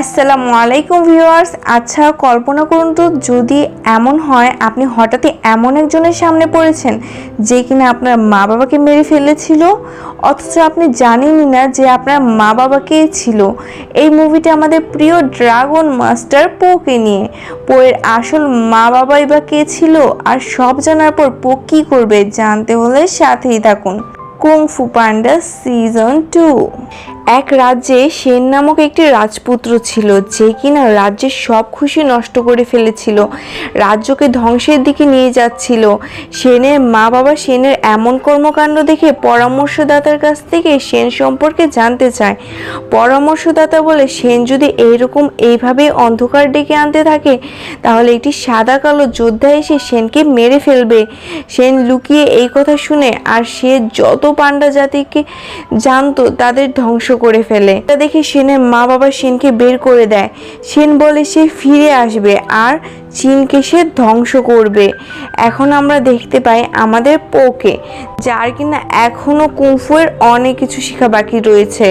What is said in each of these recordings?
আসসালামু আলাইকুম ভিউয়ার্স। আচ্ছা কল্পনা করুন তো, যদি এমন হয়, আপনি হঠাৎই এমন একজনের সামনে পড়েছেন যে কিনা আপনার মা বাবাকে মেরে ফেলেছিল? অথচ আপনি জানেনই না যে আপনার মা বাবাকেই ছিল। এই মুভিটা আমাদের প্রিয় ড্রাগন মাস্টার পোকে নিয়ে। পোয়ের আসল মা বাবাই বা কে ছিল? আর সব জানার পর পো কী করবে জানতে হলে সাথেই থাকুন। Kung fu panda season two. এক রাজ্যে সেন নামক একটি রাজপুত্র ছিল, যে কিনা রাজ্যের সব খুশি নষ্ট করে ফেলেছিল, রাজ্যকে ধ্বংসের দিকে নিয়ে যাচ্ছিল। সেনের মা বাবা সেনের এমন কর্মকাণ্ড দেখে পরামর্শদাতার কাছ থেকে সেন সম্পর্কে জানতে চায়। পরামর্শদাতা বলে, সেন যদি এইরকম এইভাবে অন্ধকার ডেকে আনতে থাকে, তাহলে একটি সাদা কালো যোদ্ধা এসে সেনকে মেরে ফেলবে। সেন লুকিয়ে এই কথা শুনে, আর সে যত পান্ডা জাতিকে জানতো, তাদের ধ্বংস করে ফেলে। তা দেখে সেনের মা বাবা সেনকে বের করে দেয়। সেন বলে সে ফিরে আসবে আর চীনকে সে ধ্বংস করবে। এখন আমরা দেখতে পাই আমাদের পোকে, যার কিনা এখনও কুংফুয়ের অনেক কিছু শেখা বাকি রয়েছে।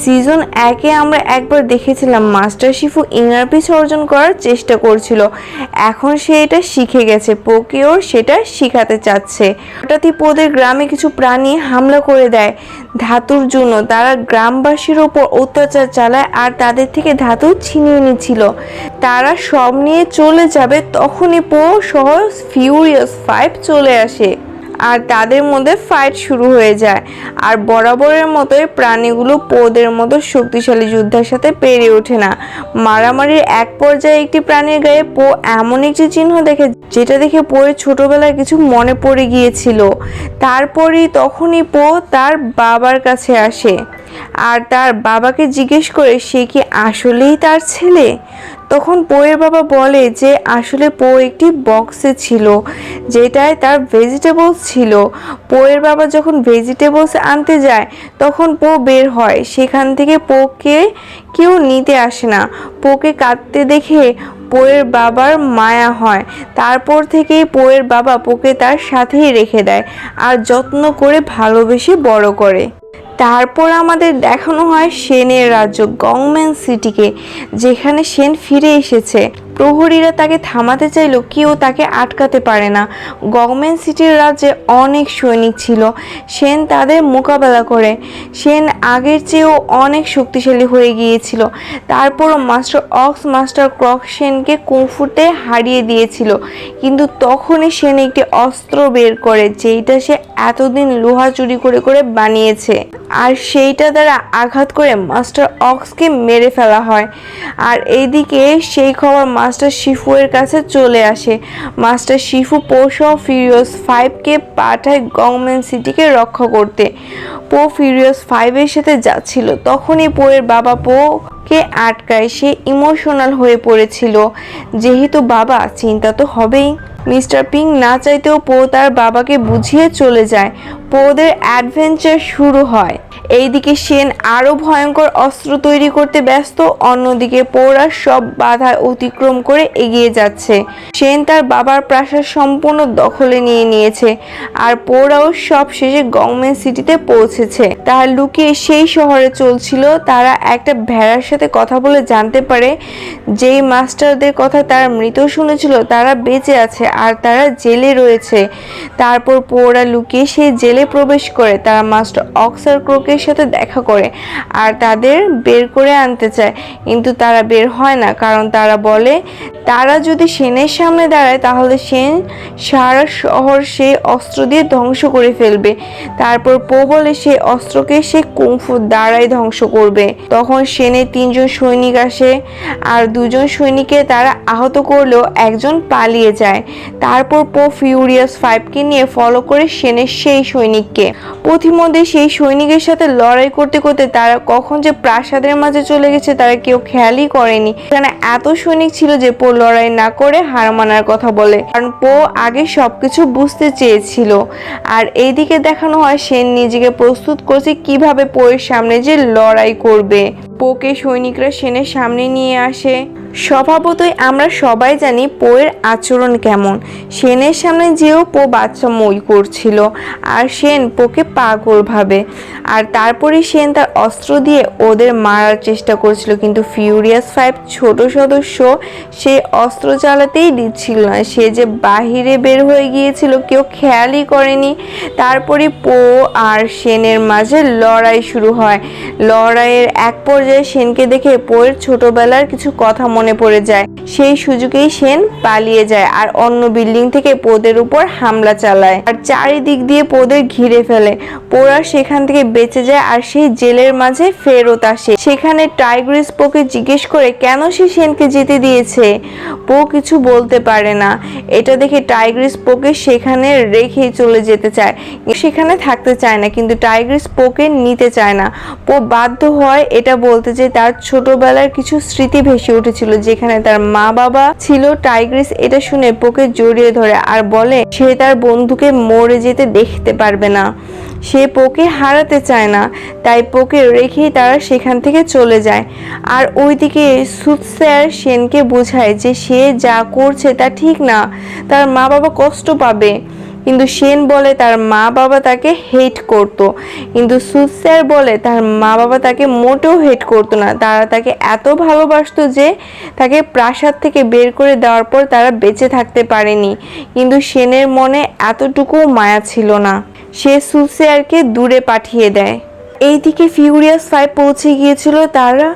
সিজন একে আমরা একবার দেখেছিলাম, মাস্টার শিফু ইনার অর্জন করার চেষ্টা করছিল। এখন সে এটা শিখে গেছে, পোকেও সেটা শিখাতে চাচ্ছে। হঠাৎই পোদের গ্রামে কিছু প্রাণী হামলা করে দেয়। ধাতুর জন্য তারা গ্রামবাসীর ওপর অত্যাচার চালায় আর তাদের থেকে ধাতু ছিনিয়ে নিচ্ছিল। তারা সব নিয়ে চলে যাবে তখনই পো সহ ফিউরিয়াস ফাইভ চলে আসে। আর তাদের মধ্যে ফাইট শুরু হয়ে যায়। আর বরাবরের মতোই প্রাণীগুলো পোদের মতো শক্তিশালী যুদ্ধের সাথে পেরে ওঠে না। মারামারির এক পর্যায়ে একটি প্রাণীর গায়ে পো এমন একটি চিহ্ন দেখে, যেটা দেখে পোয়ের ছোটবেলায় কিছু মনে পড়ে গিয়েছিল। তারপরেই তখনই পো তার বাবার কাছে আসে। আর তার বাবাকে জিজ্ঞেস করে, সে কি আসলেই তার ছেলে? তখন পোয়ের বাবা বলে যে, আসলে পো একটি বক্সে ছিল, যেটায় তার ভেজিটেবলস ছিল। পোয়ের বাবা যখন ভেজিটেবলস আনতে যায়, তখন পো বের হয়। সেখান থেকে পোকে কেউ নিতে আসে না। পোকে কাঁদতে দেখে পোয়ের বাবার মায়া হয়। তারপর থেকেই পোয়ের বাবা পোকে তার সাথেই রেখে দেয় আর যত্ন করে ভালোবেসে বড় করে। তারপর আমাদের দেখানো হয় সেনের রাজ্য গংম্যান সিটিকে যেখানে সেন ফিরে এসেছে। প্রহরীরা তাকে থামাতে চাইলেও কেউ তাকে আটকাতে পারে না। গভর্নমেন্ট সিটির রাজ্যে অনেক সৈনিক ছিল। সেন তাদের মোকাবেলা করে। সেন আগের চেয়েও অনেক শক্তিশালী হয়ে গিয়েছিল। তারপরও মাস্টার অক্স, মাস্টার ক্রক সেনকে কুংফুতে হারিয়ে দিয়েছিল। কিন্তু তখনই সেন একটি অস্ত্র বের করে, যেইটা সে এতদিন লোহা চুরি করে করে বানিয়েছে। আর সেইটা দ্বারা আঘাত করে মাস্টার অক্সকে মেরে ফেলা হয়। আর এইদিকে সেই খবর মাস্টার শিফুয়ের কাছে চলে আসে। মাস্টার শিফু পোষা ফিরিয়স ফাইভকে পাঠায় গভর্নমেন্ট সিটিকে রক্ষা করতে। পো ফিরিয়স ফাইভের সাথে যাচ্ছিল। তখনই পোয়ের বাবা পো কে আটকায়। সে ইমোশনাল হয়ে পড়েছিল। যেহেতু বাবা, চিন্তা তো হবেই। মিস্টার পিং না চাইতেও পো তার বাবাকে বুঝিয়ে চলে যায়। পোদের অ্যাডভেঞ্চার শুরু হয়। এইদিকে সেন আরও ভয়ঙ্কর অস্ত্র তৈরি করতে ব্যস্ত, অন্যদিকে পৌরা সব বাধা অতিক্রম করে এগিয়ে যাচ্ছে। সেন তার বাবার প্রাসাদ সম্পূর্ণ দখলে নিয়ে নিয়েছে, আর পৌরাও সব শেষে গভর্নমেন্ট সিটিতে পৌঁছেছে। তার লুকিয়ে সেই শহরে চলছিল, তারা একটা ভেড়ার সাথে কথা বলে জানতে পারে, যেই মাস্টারদের কথা তারা মৃত শুনেছিল, তারা বেঁচে আছে আর তারা জেলে রয়েছে। তারপর পৌরা লুকিয়ে সেই জেলে প্রবেশ করে, তারা মাস্টার অক্সার ক্রোকের সাথে দেখা করে আর তাদের বের করে আনতে চায়। কিন্তু তারা বের হয় না, কারণ তারা বলে তারা যদি সেনের সামনে দাঁড়ায়, তাহলে সেন সারা শহর সেই অস্ত্র দিয়ে ধ্বংস করে ফেলবে। তারপর পো বলে সেই অস্ত্রকে সে কুংফু দ্বারাই ধ্বংস করবে। তখন সেনের তিনজন সৈনিক আসে, আর দুজন সৈনিককে তারা আহত করলেও একজন পালিয়ে যায়। তারপর পো ফিউরিয়াস ফাইভকে নিয়ে ফলো করে সেনের সেই সৈনিককে। পথিমধ্যে সেই সৈনিকের সাথে লড়াই করতে করতে তারা কখন যে প্রাসাদের মাঝে চলে গেছে, তারা কেউ খেয়ালই করেনি। এখানে এত সৈনিক ছিল যে পো লড়াই না করে হার মানার কথা বলে। কারণ পো আগে সবকিছু বুঝতে চেয়েছিল। আর এইদিকে দেখানো হয় সেন নিজেকে প্রস্তুত করছে কীভাবে পোয়ের সামনে যে লড়াই করবে। পোকে সৈনিকরা সেনের সামনে নিয়ে আসে। স্বভাবতই আমরা সবাই জানি পোয়ের আচরণ কেমন। সেনের সামনে যেও পো বাচ্চা মই করছিল, আর সেন পোকে পাগল ভাবে। আর তারপরে সেন তার অস্ত্র দিয়ে ওদের মারার চেষ্টা করছিল, কিন্তু ফিউরিয়াস ফাইভ ছোট সদস্য সে অস্ত্র চালাতেই দিচ্ছিল না। সে যে বাহিরে বের হয়ে গিয়েছিল, কেউ খেয়ালই করেনি। তারপরে পো আর সেনের মাঝে লড়াই শুরু হয়। লড়াইয়ের এক পর্যায়ে সেনকে দেখে পোয়ের ছোটবেলার কিছু কথা মনে পড়ে যায়। সেই সুযোগেই সেন পালিয়ে যায় আর অন্য বিল্ডিং থেকে পোদের উপর হামলা চালায়। আর চারিদিক দিয়ে পোদের ঘিরে ফেলে। পোরা সেখান থেকে বেঁচে যায় আর সেই জেলের মাঝে ফেরত আসে। সেখানে টাইগ্রিস পোকে জিজ্ঞেস করে, কেন সে সেনকে যেতে দিয়েছে? পো কিছু বলতে পারে না। এটা দেখে টাইগ্রিস পোকে সেখানে রেখেই চলে যেতে চায়। সেখানে থাকতে চায় না, কিন্তু টাইগ্রিস পোকে নিতে চায় না। পো বাধ্য হয় এটা বলতে যে তার ছোটবেলার কিছু স্মৃতি ভেসে উঠেছিল, যেখানে তার মা বাবা ছিল টাইগ্রিস। এটা শুনে পোকে জড়িয়ে ধরে আর বলে, সে তার বন্ধুকে মরে যেতে দেখতে পারবে না। সে পোকে হারাতে চায় না, তাই পোকে রেখেই তারা সেখান থেকে চলে যায়। আর ওইদিকে সুৎস্যার সেনকে বোঝায় যে সে যা করছে তা ঠিক না, তার মা বাবা কষ্ট পাবে। কিন্তু সেন বলে তার মা বাবা তাকে হেট করত। কিন্তু সুৎস্যার বলে তার মা বাবা তাকে মোটেও হেট করতো না। তারা তাকে এত ভালোবাসতো যে তাকে প্রাসাদ থেকে বের করে দেওয়ার পর তারা বেঁচে থাকতে পারেনি। কিন্তু সেনের মনে এতটুকু মায়া ছিল না। সে সুৎস্যারকে দূরে পাঠিয়ে দেয়। এইদিকে ফিউরিয়াস ফাইভ পৌঁছে গিয়েছিল তারা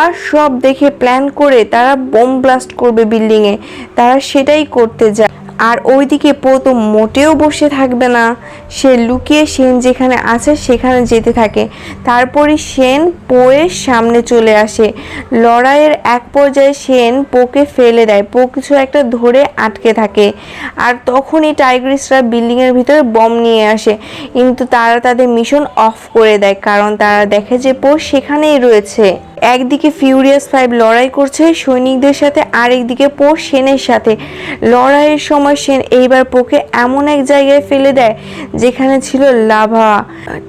আর সব দেখে প্ল্যান করে তারা বোম ব্লাস্ট করবে বিল্ডিংয়ে তারা সেটাই করতে যায়। আর ওইদিকে পো তো মোটেও বসে থাকবে না। সে লুকিয়ে সেন যেখানে আছে সেখানে যেতে থাকে। তারপরে সেন পোয়ের সামনে চলে আসে। লড়াইয়ের এক পর্যায়ে সেন পোকে ফেলে দেয়। পো কিছু একটা ধরে আটকে থাকে। আর তখনই টাইগ্রিসরা বিল্ডিংয়ের ভিতরে বম নিয়ে আসে। কিন্তু তারা তাদের মিশন অফ করে দেয়। কারণ তারা দেখে যে পো সেখানেই রয়েছে। একদিকে ফিউরিয়াস ফাইভ লড়াই করছে, সৈনিকদের সাথে আর একদিকে পো সেনের সাথে। লড়াইয়ের সময় সেন এইবার পোকে এমন এক জায়গায় ফেলে দেয়, যেখানে ছিল লাভা।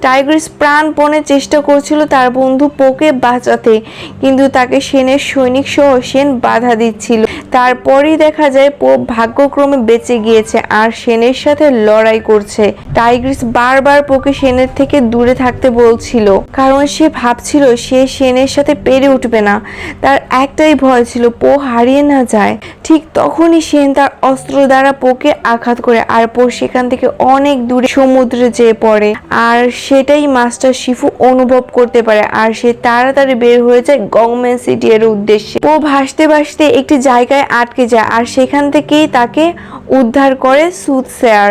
টাইগ্রিস প্রাণপণে চেষ্টা করছিল তার বন্ধু পোকে বাঁচাতে, কিন্তু তাকে সেনের সৈনিক সহ সেন বাধা দিচ্ছিল। তারপরেই দেখা যায় পো ভাগ্যক্রমে বেঁচে গিয়েছে আর সেনের সাথে লড়াই করছে। টাইগ্রিস বারবার পোকে সেনের থেকে দূরে থাকতে বলছিল, কারণ সে ভাবছিল সে সেনের সাথে পেরে উঠবে না। তার একটাই ভয় ছিল পো হারিয়ে না যায় ঠিক তখনই সেন তার অস্ত্র দ্বারা পোকে আঘাত করে, আর পো সেখান থেকে অনেক দূরে সমুদ্রে যেয়ে পড়ে। আর সেটাই মাস্টার শিফু অনুভব করতে পারে, আর সে তাড়াতাড়ি বের হয়ে যায় গভর্নমেন্ট সিটি এর উদ্দেশ্যে। পো ভাসতে ভাসতে একটি জায়গায় আটকে যায়, আর সেখান থেকেই তাকে উদ্ধার করে সুদ শেয়ার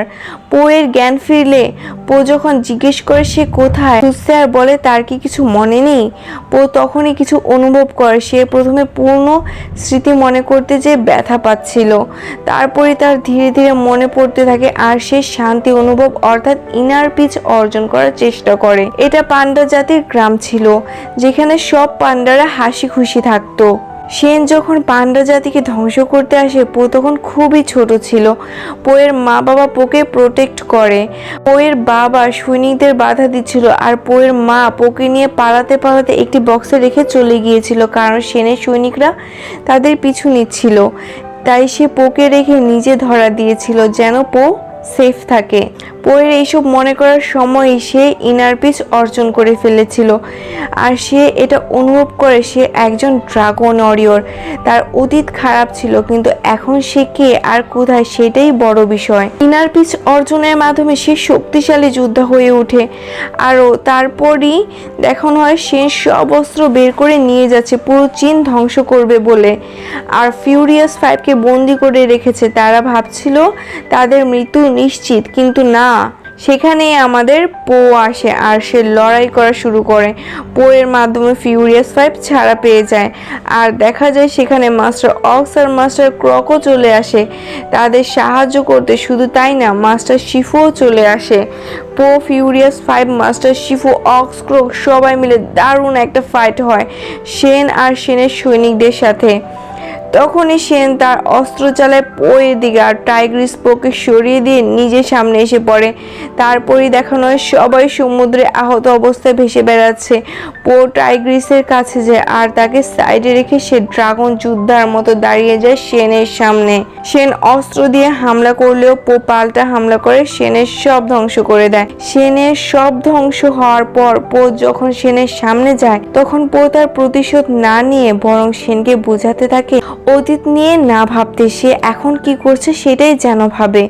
পোয়ের জ্ঞান ফিরলে পো যখন জিজ্ঞেস করে সে কোথায় সুস্যার বলে, তার কি কিছু মনে নেই? পো তখনই কিছু অনুভব করে। সে প্রথমে পূর্ণ স্মৃতি মনে করতে যে ব্যথা পাচ্ছিল। তারপরে তার ধীরে ধীরে মনে পড়তে থাকে আর সে শান্তি অনুভব অর্থাৎ ইনার পিচ অর্জন করার চেষ্টা করে। এটা পান্ডা জাতির গ্রাম ছিল, যেখানে সব পান্ডারা হাসি খুশি থাকতো। সেন যখন পান্ডা জাতিকে ধ্বংস করতে আসে, পো তখন খুবই ছোট ছিল। পোয়ের মা বাবা পোকে প্রোটেক্ট করে। পোয়ের বাবা সৈনিকদের বাধা দিচ্ছিল আর পোয়ের মা পোকে নিয়ে পালাতে পালাতে একটি বক্সে রেখে চলে গিয়েছিল, কারণ সেনের সৈনিকরা তাদের পিছু নিচ্ছিল। তাই সে পোকে রেখে নিজে ধরা দিয়েছিল যেন পো সেফ থাকে। পোয়ের এইসব মনে করার সময় সে ইনার পিস অর্জন করে ফেলেছিল। আর সে এটা অনুভব করে সে একজন ড্রাগন অরিয়র তার অতীত খারাপ ছিল, কিন্তু এখন সে কে আর কোথায় সেটাই বড় বিষয়। ইনার পিস অর্জনের মাধ্যমে সে শক্তিশালী যোদ্ধা হয়ে ওঠে। আরও তারপরই দেখানো হয়, সে সব অস্ত্র বের করে নিয়ে যাচ্ছে, পুরো চীন ধ্বংস করবে বলে। আর ফিউরিয়াস ফাইভকে বন্দি করে রেখেছে। তারা ভাবছিল তাদের মৃত্যু নিশ্চিত, কিন্তু না। সেখানেই আমাদের পো আসে আর সে লড়াই করা শুরু করে। পোয়ের মাধ্যমে ফিউরিয়াস ফাইভ ছাড়া পেয়ে যায়। আর দেখা যায় সেখানে মাস্টার অক্স আর মাস্টার ক্রকও চলে আসে। তাদের সাহায্য করতে শুধু তাই না মাস্টার শিফুও চলে আসে। Po Furious Five master Shifu Ox Croc সবাই মিলে দারুণ একটা ফাইট হয়। সেন আর সেনের সৈনিকদের সাথে। তখনই সেন তার অস্ত্র চালায় পোয়ের দিকে আর টাইগ্রিস পোকে সরিয়ে দিয়ে নিজের সামনে এসে পড়ে। তারপরই দেখানো সবাই সমুদ্রে আহত অবস্থায় ভেসে বেড়াচ্ছে। পো টাইগ্রিসের কাছে যায় আর তাকে সাইডে রেখে সে ড্রাগন যুদ্ধার মতো দাঁড়িয়ে যায় সেনের সামনে। সেন অস্ত্র দিয়ে হামলা করলেও পো পাল্টা হামলা করে সেনের সব ধ্বংস করে দেয়। সেনের সব ধ্বংস হওয়ার পর পো যখন সেনের সামনে যায়, তখন পো তার প্রতিশোধ না নিয়ে বরং সেনকে বোঝাতে থাকে অতীত নিয়ে না ভাবতে সে এখন কি করছে সেটাই যেন ভাবে।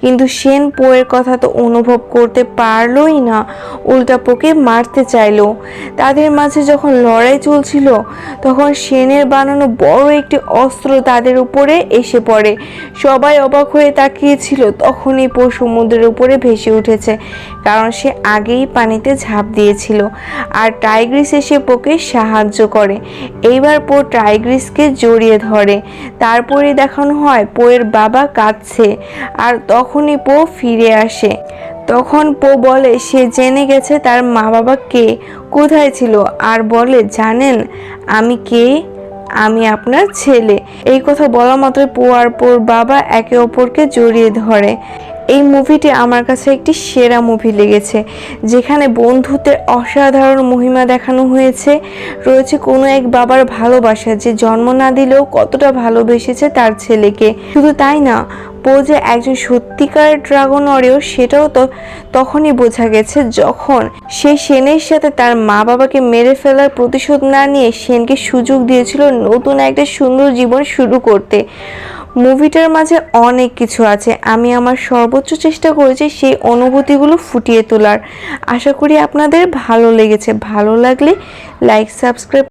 কিন্তু সেন পোয়ের কথা তো অনুভব করতে পারলোই না, উল্টা পোকে মারতে চাইলো। তাদের মাঝে যখন লড়াই চলছিল, তখন সেনের বানানো বড় একটি অস্ত্র তাদের উপরে এসে পড়ে। সবাই অবাক হয়ে তাকিয়েছিল, তখনই পো সমুদ্রের উপরে ভেসে উঠেছে, কারণ সে আগেই পানিতে ঝাঁপ দিয়েছিল। আর টাইগ্রিস এসে পোকে সাহায্য করে। এইবার পো টাইগ্রিসকে জড়িয়ে ধরে তারপরে দেখানো হয়, পোয়ের বাবা কাঁদছে আর তখনই পো ফিরে আসে। তখন পো বলে, সে জেনে গেছে তার মা বাবা কে? কোথায় ছিল? আর বলে, জানেন, আমি কে? আমি আপনার ছেলে। এই কথা বলা মাত্র পো আর পোর বাবা একে অপরকে জড়িয়ে ধরে। এই মুভিটি আমার কাছে একটি সেরা মুভি লেগেছে, যেখানে বন্ধুত্বের অসাধারণ মহিমা দেখানো হয়েছে। রয়েছে কোনো এক বাবার ভালোবাসা যে জন্ম না দিলেও কতটা ভালোবেসেছে তার ছেলেকে। শুধু তাই না পো যে একজন সত্যিকার ড্রাগন অরেও, সেটাও তো তখনই বোঝা গেছে যখন সে সেনের সাথে তার মা বাবাকে মেরে ফেলার প্রতিশোধ না নিয়ে সেনকে সুযোগ দিয়েছিল নতুন একটা সুন্দর জীবন শুরু করতে। মুভিটার মাঝে অনেক কিছু আছে। আমি আমার সর্বোচ্চ চেষ্টা করেছি সেই অনুভূতিগুলো ফুটিয়ে তোলার। আশা করি আপনাদের ভালো লেগেছে। ভালো লাগলে লাইক সাবস্ক্রাইব